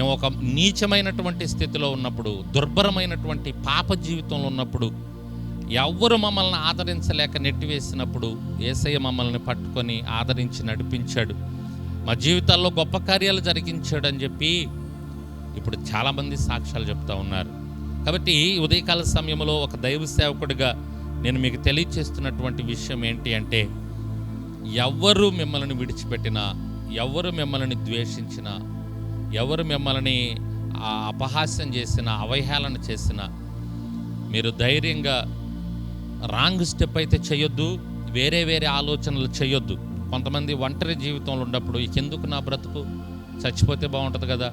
మేము ఒక నీచమైనటువంటి స్థితిలో ఉన్నప్పుడు దుర్భరమైనటువంటి పాప జీవితంలో ఉన్నప్పుడు ఎవ్వరు మమ్మల్ని ఆదరించలేక నెట్టివేసినప్పుడు ఏసయ్య మమ్మల్ని పట్టుకొని ఆదరించి నడిపించాడు. మా జీవితాల్లో గొప్ప కార్యాలు జరిగించాడు అని చెప్పి ఇప్పుడు చాలామంది సాక్ష్యాలు చెప్తా ఉన్నారు. కాబట్టి ఉదయకాల సమయంలో ఒక దైవ సేవకుడిగా నేను మీకు తెలియచేస్తున్నటువంటి విషయం ఏంటి అంటే ఎవ్వరు మిమ్మల్ని విడిచిపెట్టినా ఎవరు మిమ్మల్ని ద్వేషించినా ఎవరు మిమ్మల్ని ఆ, అపహాస్యం చేసినా అవహేళన చేసినా మీరు ధైర్యంగా రాంగ్ స్టెప్ అయితే చేయొద్దు వేరే వేరే ఆలోచనలు చేయొద్దు. కొంతమంది ఒంటరి జీవితంలో ఉన్నప్పుడు ఎందుకు నా బ్రతుకు? చచ్చిపోతే బాగుంటుంది కదా.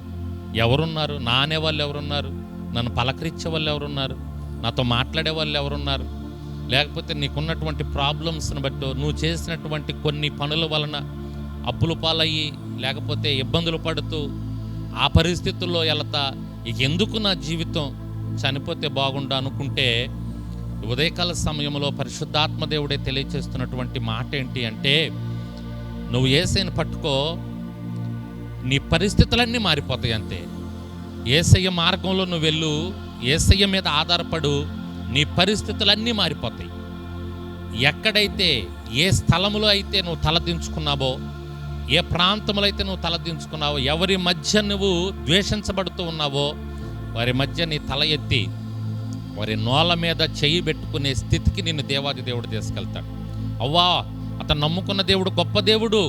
ఎవరున్నారు? నానే వాళ్ళు ఎవరున్నారు? నన్ను పలకరించే వాళ్ళు ఎవరున్నారు? నాతో మాట్లాడే వాళ్ళు ఎవరున్నారు? లేకపోతే నీకున్నటువంటి ప్రాబ్లమ్స్ని బట్టి నువ్వు చేసినటువంటి కొన్ని పనుల వలన అప్పులు పాలయ్యి లేకపోతే ఇబ్బందులు పడుతూ ఆ పరిస్థితుల్లో వెళతా ఎందుకు నా జీవితం చనిపోతే బాగుండు అనుకుంటే ఉదయకాల సమయంలో పరిశుద్ధాత్మ దేవుడే తెలియచేస్తున్నటువంటి మాట ఏంటి అంటే నువ్వు ఏసైని పట్టుకో నీ పరిస్థితులన్నీ మారిపోతాయి అంతే. ఏసయ్య మార్గంలో నువ్వు వెళ్ళు ఏసయ్య మీద ఆధారపడు నీ పరిస్థితులన్నీ మారిపోతాయి. ఎక్కడైతే ఏ స్థలములో అయితే నువ్వు తలదించుకున్నావో ఏ ప్రాంతంలో అయితే నువ్వు తలదించుకున్నావో ఎవరి మధ్య నువ్వు ద్వేషించబడుతూ ఉన్నావో వారి మధ్య నీ తల ఎత్తి వారి నోళ్ళ మీద చెయ్యి పెట్టుకునే స్థితికి నిన్ను దేవాది దేవుడు తీసుకెళ్తాడు. అవ్వా అతను నమ్ముకున్న దేవుడు గొప్ప దేవుడు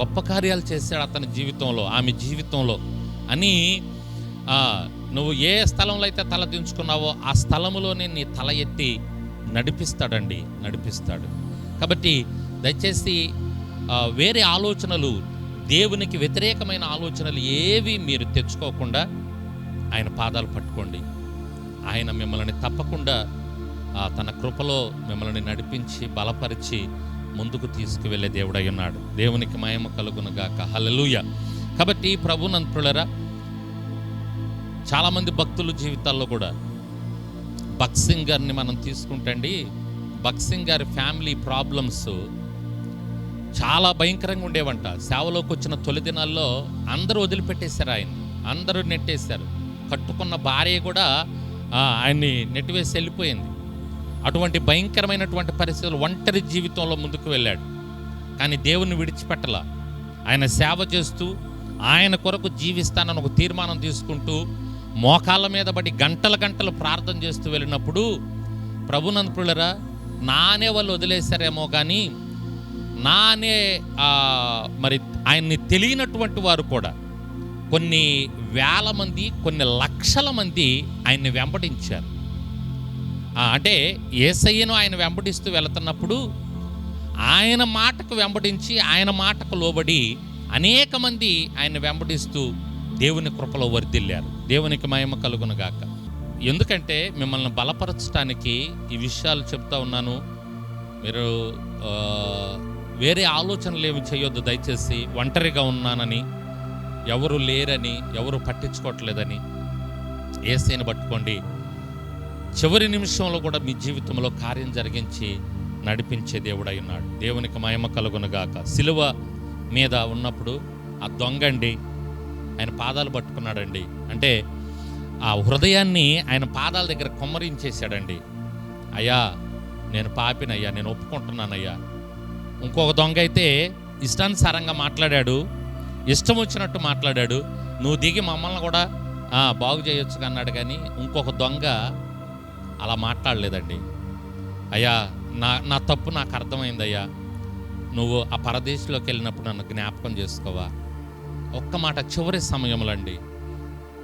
గొప్ప కార్యాలు చేశాడు అతని జీవితంలో ఆమె జీవితంలో అని నువ్వు ఏ స్థలంలో అయితే తల దించుకున్నావో ఆ స్థలంలోనే నీ తల ఎత్తి నడిపిస్తాడండి నడిపిస్తాడు. కాబట్టి దయచేసి వేరే ఆలోచనలు దేవునికి వ్యతిరేకమైన ఆలోచనలు ఏవి మీరు తెచ్చుకోకుండా ఆయన పాదాలు పట్టుకోండి. ఆయన మిమ్మల్ని తప్పకుండా తన కృపలో మిమ్మల్ని నడిపించి బలపరిచి ముందుకు తీసుకువెళ్ళే దేవుడై ఉన్నాడు. దేవునికి మయమ కలుగునుగాక హలలుయ కాబట్టి ప్రభునంతులరా చాలామంది భక్తుల జీవితాల్లో కూడా బక్సింగ్ గారిని మనం తీసుకుంటండి. బక్సింగ్ గారి ఫ్యామిలీ ప్రాబ్లమ్స్ చాలా భయంకరంగా ఉండేవంట. సేవలోకి వచ్చిన తొలి దినాల్లో అందరూ వదిలిపెట్టేశారు ఆయన అందరూ నెట్టేశారు. కట్టుకున్న భార్య కూడా ఆయన్ని నెట్టివేసి వెళ్ళిపోయింది. అటువంటి భయంకరమైనటువంటి పరిస్థితులు ఒంటరి జీవితంలో ముందుకు వెళ్ళాడు. కానీ దేవుని విడిచిపెట్టల. ఆయన సేవ చేస్తూ ఆయన కొరకు జీవిస్తానని ఒక తీర్మానం తీసుకుంటూ మోకాళ్ళ మీద పడి గంటల గంటలు ప్రార్థన చేస్తూ వెళ్ళినప్పుడు ప్రభునందుపులరా నానే వాళ్ళు వదిలేశారేమో కానీ నా అనే మరి ఆయన్ని తెలియనటువంటి వారు కూడా కొన్ని వేల మంది కొన్ని లక్షల మంది ఆయన్ని వెంబడించారు అంటే ఏసయ్యను ఆయన వెంబడిస్తూ వెళుతున్నప్పుడు ఆయన మాటకు వెంబడించి ఆయన మాటకు లోబడి అనేక మంది ఆయన వెంబడిస్తూ దేవుని కృపలో వర్ధిల్లారు. దేవునికి మహిమ కలుగునుగాక ఎందుకంటే మిమ్మల్ని బలపరచడానికి ఈ విషయాలు చెప్తా ఉన్నాను. మీరు వేరే ఆలోచనలు ఏమి చేయొద్దు దయచేసి ఒంటరిగా ఉన్నానని ఎవరు లేరని ఎవరు పట్టించుకోవట్లేదని ఏసైని పట్టుకోండి. చివరి నిమిషంలో కూడా మీ జీవితంలో కార్యం జరిగించి నడిపించే దేవుడై ఉన్నాడు. దేవునికి మహిమ కలుగునుగాక సిలువ మీద ఉన్నప్పుడు ఆ దొంగండి ఆయన పాదాలు పట్టుకున్నాడండి. అంటే ఆ హృదయాన్ని ఆయన పాదాల దగ్గర కొమ్మరించేశాడండి. అయ్యా నేను పాపినయ్యా నేను ఒప్పుకుంటున్నానయ్యా. ఇంకొక దొంగ అయితే ఇష్టానుసారంగా మాట్లాడాడు ఇష్టం వచ్చినట్టు మాట్లాడాడు నువ్వు దిగి మమ్మల్ని కూడా బాగు చేయొచ్చు అన్నాడు కానీ ఇంకొక దొంగ అలా మాట్లాడలేదండి. అయ్యా నా నా తప్పు నాకు అర్థమైందయ్యా. నువ్వు ఆ పరదేశంలోకి వెళ్ళినప్పుడు నన్ను జ్ఞాపకం చేసుకోవా. ఒక్క మాట చివరి సమయంలో అండి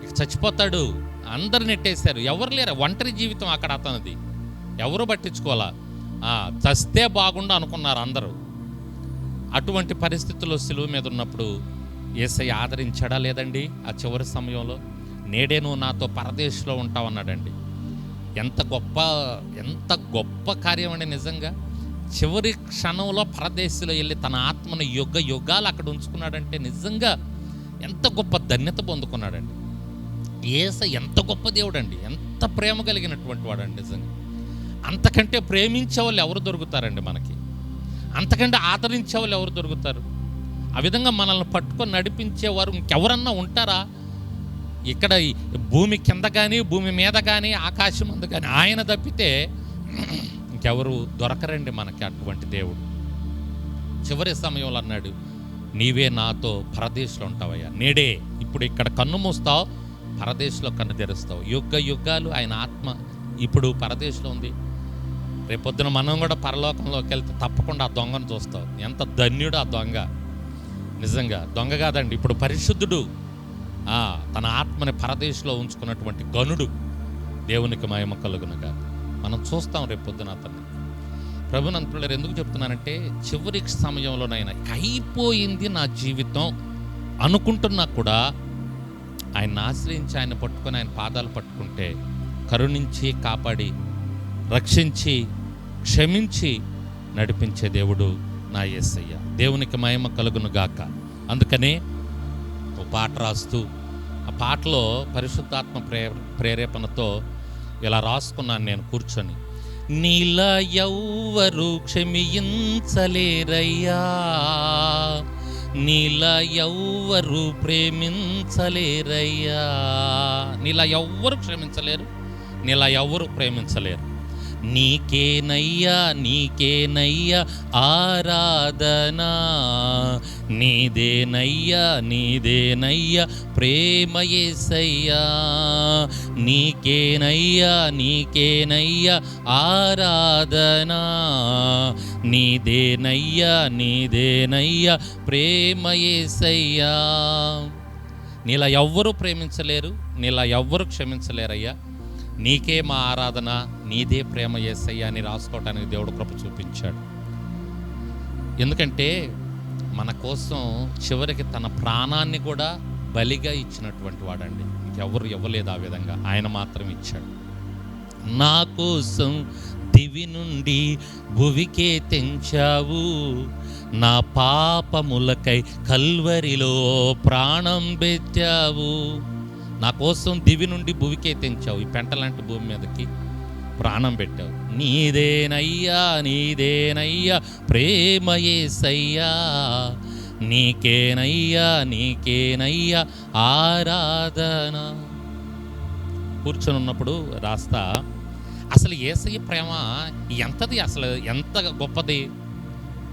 ఇక చచ్చిపోతాడు. అందరు నెట్టేశారు. ఎవరు లేరు. ఒంటరి జీవితం అక్కడ అతనిది. ఎవరు పట్టించుకోవాలా? చస్తే బాగుండు అనుకున్నారు అందరూ. అటువంటి పరిస్థితుల్లో సిలువ మీద ఉన్నప్పుడు ఏసై ఆదరించాడా లేదండి ఆ చివరి సమయంలో? నేడే నువ్వు నాతో పరదేశంలో ఉంటావన్నాడండి. ఎంత గొప్ప ఎంత గొప్ప కార్యం అండి నిజంగా. చివరి క్షణంలో పరదేశంలో వెళ్ళి తన ఆత్మను యుగ యుగాలు అక్కడ ఉంచుకున్నాడంటే నిజంగా ఎంత గొప్ప ధన్యత పొందుకున్నాడండి. ఏస ఎంత గొప్ప దేవుడండి. ఎంత ప్రేమ కలిగినటువంటి వాడండి నిజంగా. అంతకంటే ప్రేమించే వాళ్ళు ఎవరు దొరుకుతారండి మనకి? అంతకంటే ఆదరించే వాళ్ళు ఎవరు దొరుకుతారు? ఆ విధంగా మనల్ని పట్టుకొని నడిపించేవారు ఇంకెవరన్నా ఉంటారా? ఇక్కడ భూమి కింద కానీ భూమి మీద కానీ ఆకాశం అందు కానీ ఆయన తప్పితే ఇంకెవరు దొరకరండి మనకి అటువంటి దేవుడు. చివరి సమయంలో అన్నాడు నీవే నాతో పరదేశంలో ఉంటావయ్యా. నేడే ఇప్పుడు ఇక్కడ కన్ను మూస్తావు పరదేశంలో కన్ను తెరుస్తావు. యుగ యుగాలు ఆయన ఆత్మ ఇప్పుడు పరదేశంలో ఉంది. రేపొద్దున మనం కూడా పరలోకంలోకి వెళ్తే తప్పకుండా ఆ దొంగను చూస్తావు. ఎంత ధన్యుడు ఆ దొంగ. నిజంగా దొంగ కాదండి ఇప్పుడు పరిశుద్ధుడు. తన ఆత్మని పరదేశంలో ఉంచుకున్నటువంటి గనుడు దేవునికి మహిమ కలుగునగా. మనం చూస్తాం రేపొద్దున అతన్ని. ప్రభునంతులు ఎందుకు చెప్తున్నానంటే చివరి సమయంలోనైనా అయిపోయింది నా జీవితం అనుకుంటున్నా కూడా ఆయన ఆశ్రయించి ఆయన పట్టుకొని ఆయన పాదాలు పట్టుకుంటే కరుణించి కాపాడి రక్షించి క్షమించి నడిపించే దేవుడు నా యేసయ్య. దేవునికి మహిమ కలుగును గాక. అందుకనే ఓ పాట రాస్తూ ఆ పాటలో పరిశుద్ధాత్మ ప్రే ప్రేరేపణతో ఇలా రాసుకున్నాను నేను కూర్చొని. నీల ఎవ్వరు క్షమించలేరయ్యా. నీల ఎవ్వరు ప్రేమించలేరయ్యా. నీలా ఎవ్వరు క్షమించలేరు? నీలా ఎవ్వరు ప్రేమించలేరు? నీకేనయ్యా నీకేనయ్యా ఆరాధనా. నీదేనయ్యా నీదేనయ్యా ప్రేమయేసయ్యా నీకేనయ్యా నీకేనయ్యా ఆరాధనా. నీదేనయ్యా నీదేనయ్యా ప్రేమయేసయ్యా నీలా ఎవ్వరూ ప్రేమించలేరు నీలా ఎవ్వరు క్షమించలేరయ్యా. నీకే మా ఆరాధన నీదే ప్రేమ యేసయ్యా అని రాసుకోవటానికి దేవుడు కృప చూపించాడు. ఎందుకంటే మన కోసం చివరికి తన ప్రాణాన్ని కూడా బలిగా ఇచ్చినటువంటి వాడండి. ఇంకెవరు ఇవ్వలేదు ఆ విధంగా. ఆయన మాత్రం ఇచ్చాడు. నా కోసం దివి నుండి భువికే తెంచావు. నా పాపములకై కల్వరిలో ప్రాణం పెట్టావు. నా కోసం దివి నుండి భువికే తెంచావు. ఈ పెంటలాంటి భూమి మీదకి ప్రాణం పెట్టావు. నీదేనయ్యా నీదేనయ్యా ప్రేమయేసయ్యా నీకేనయ్యా నీకేనయ్యా ఆరాధన. కూర్చొని ఉన్నప్పుడు రాస్తా అసలు ఏసయ్య ప్రేమ ఎంతది? అసలు ఎంత గొప్పది?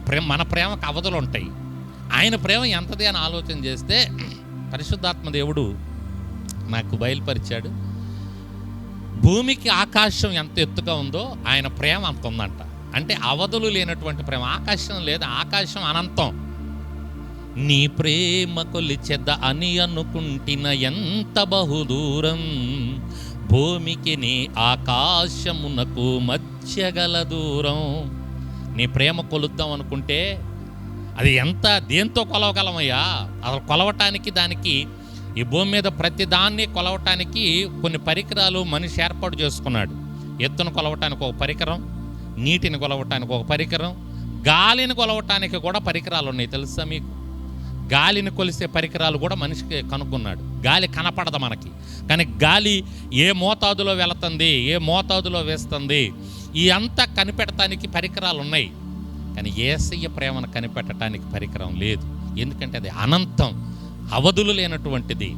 ప్రేమ మన ప్రేమకు అవధులు ఉంటాయి ఆయన ప్రేమ ఎంతది? అని ఆలోచన చేస్తే పరిశుద్ధాత్మ దేవుడు నాకు బయలుపరిచాడు. భూమికి ఆకాశం ఎంత ఎత్తుగా ఉందో ఆయన ప్రేమ అంత ఉందంట. అంటే అవధులు లేనటువంటి ప్రేమ. ఆకాశం లేదు ఆకాశం అనంతం. నీ ప్రేమ కొలిచెద్ద అని అనుకుంటిన ఎంత బహుదూరం. భూమికి నీ ఆకాశమునకు మధ్యగల దూరం. నీ ప్రేమ కొలుద్దాం అనుకుంటే అది ఎంత దేంతో కొలవగలమయ్యా? అసలు కొలవటానికి దానికి ఈ భూమి మీద ప్రతి దాన్ని కొలవటానికి కొన్ని పరికరాలు మనిషి ఏర్పాటు చేసుకున్నాడు. ఎత్తును కొలవటానికి ఒక పరికరం నీటిని కొలవటానికి ఒక పరికరం గాలిని కొలవటానికి కూడా పరికరాలు ఉన్నాయి. తెలుసా మీకు? గాలిని కొలిసే పరికరాలు కూడా మనిషికి కనుక్కున్నాడు. గాలి కనపడదు మనకి. కానీ గాలి ఏ మోతాదులో వెళుతుంది ఏ మోతాదులో వేస్తుంది ఈ అంతా కనిపెట్టడానికి పరికరాలు ఉన్నాయి. కానీ ఏసయ్య ప్రేమను కనిపెట్టడానికి పరికరం లేదు. ఎందుకంటే అది అనంతం. అవధులు లేనటువంటిది.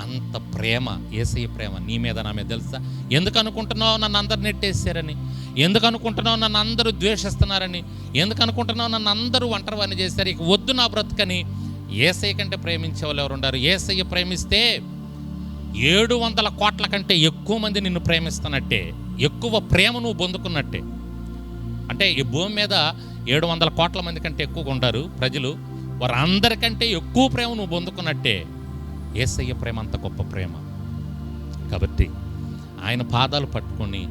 అంత ప్రేమ ఏసయ్య ప్రేమ నీ మీద నా మీద తెలుసా? ఎందుకు అనుకుంటున్నావు నన్ను అందరు నెట్టేసారని ఎందుకు అనుకుంటున్నావు నన్ను అందరూ ద్వేషిస్తున్నారని? ఎందుకు అనుకుంటున్నావు నన్ను అందరూ ఒంటరివాణి చేశారు? ఇక వద్దు నా బ్రతుకని. ఏసయ్య కంటే ప్రేమించే వాళ్ళు ఎవరు ఉండారు? ఏసయ్య ప్రేమిస్తే ఏడు వందల కోట్ల కంటే ఎక్కువ మంది నిన్ను ప్రేమిస్తున్నట్టే. ఎక్కువ ప్రేమ నువ్వు పొందుకున్నట్టే. అంటే ఈ భూమి మీద ఏడు వందల కోట్ల మంది కంటే ఎక్కువగా ఉండారు ప్రజలు. వారందరికంటే ఎక్కువ ప్రేమ నువ్వు పొందుకున్నట్టే ఏసయ్య ప్రేమ అంత గొప్ప ప్రేమ. కాబట్టి ఆయన పాదాలు పట్టుకొని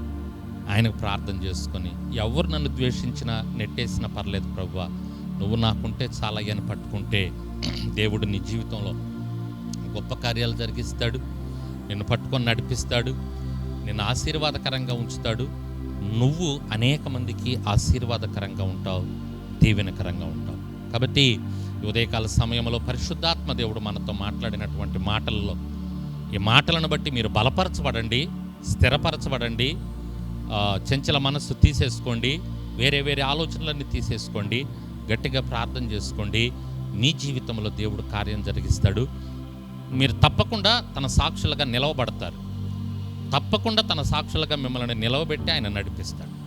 ఆయనకు ప్రార్థన చేసుకొని ఎవరు నన్ను ద్వేషించినా నెట్టేసినా పర్లేదు ప్రభువా నువ్వు నాకుంటే చాలా అని పట్టుకుంటే దేవుడు నీ జీవితంలో గొప్ప కార్యాలు జరిగిస్తాడు నిన్ను పట్టుకొని నడిపిస్తాడు నిన్ను ఆశీర్వాదకరంగా ఉంచుతాడు. నువ్వు అనేక మందికి ఆశీర్వాదకరంగా ఉంటావు దీవెనకరంగా ఉంటావు. కాబట్టి ఉదయకాల సమయంలో పరిశుద్ధాత్మ దేవుడు మనతో మాట్లాడినటువంటి మాటల్లో. ఈ మాటలను బట్టి మీరు బలపరచబడండి స్థిరపరచబడండి చెంచల చంచల మనస్సు తీసేసుకోండి వేరే వేరే ఆలోచనలన్నీ తీసేసుకోండి గట్టిగా ప్రార్థన చేసుకోండి. నీ జీవితంలో దేవుడు కార్యం జరిగిస్తాడు. మీరు తప్పకుండా తన సాక్షులుగా నిలవబడతారు. తప్పకుండా తన సాక్షులుగా మిమ్మల్ని నిలవబెట్టి ఆయన నడిపిస్తాడు.